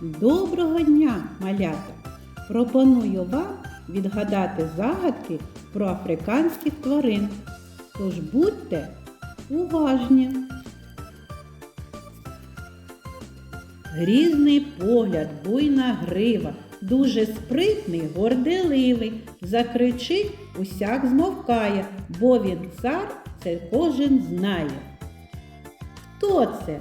Доброго дня, малята! Пропоную вам відгадати загадки про африканських тварин. Тож будьте уважні. Грізний погляд, буйна грива, дуже спритний, горделивий. Закричить, усяк змовкає, бо він цар, це кожен знає. Хто це?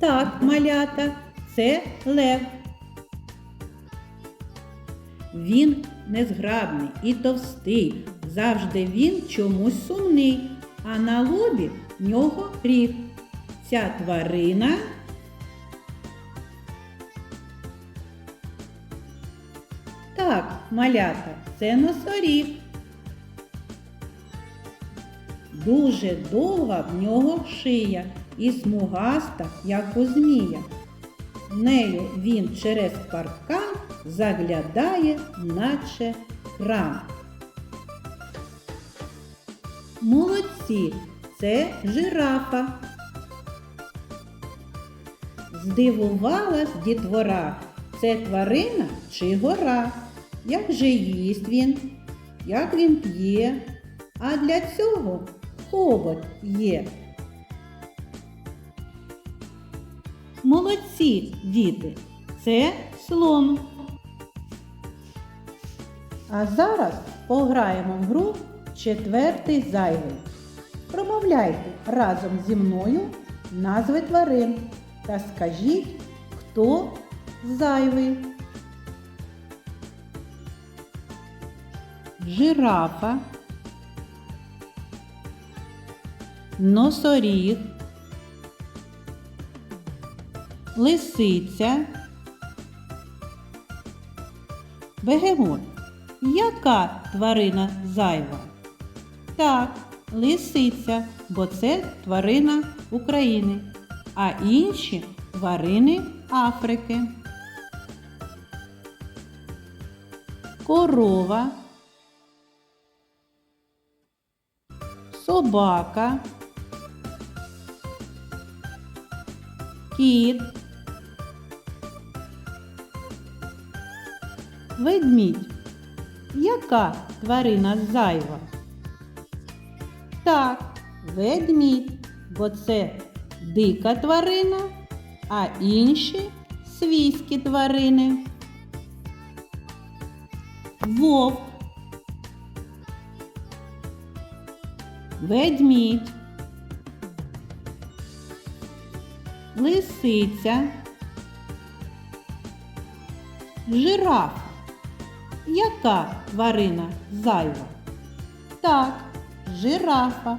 Так, малята, це лев. Він незграбний і товстий, завжди він чомусь сумний, а на лобі в нього ріг. Ця тварина так, малята, це носоріг. Дуже довга в нього шия і смугаста, як у змія. Нею він через паркан заглядає, наче крам. Молодці, це жирафа. Здивувалась дітвора, це тварина чи гора? Як же їсть він? Як він п'є? А для цього хобот є. Молодці, діти, це слон. А зараз пограємо в гру четвертий зайвий. Промовляйте разом зі мною назви тварин та скажіть, хто зайвий. Жирафа, носоріг, лисиця, бегемот. Яка тварина зайва? Так, лисиця, бо це тварина України, а інші тварини Африки. Корова, собака, кіт, ведмідь. Яка тварина зайва? Так, ведмідь, бо це дика тварина, а інші свійські тварини. Вовк, ведмідь, лисиця, жираф. Яка тварина зайва? Так, жирафа,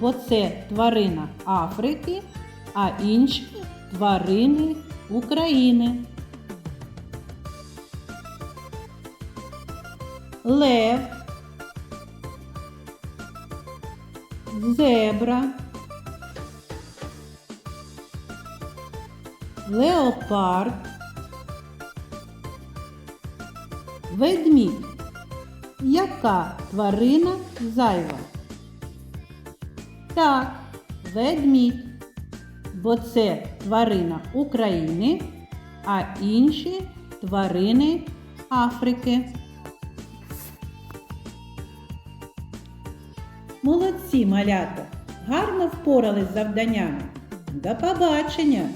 бо це тварина Африки, а інші тварини України. Лев, зебра, леопард, ведмідь. Яка тварина зайва? Так, ведмідь, бо це тварина України, а інші тварини Африки. Молодці, малята! Гарно впорались з завданнями. До побачення!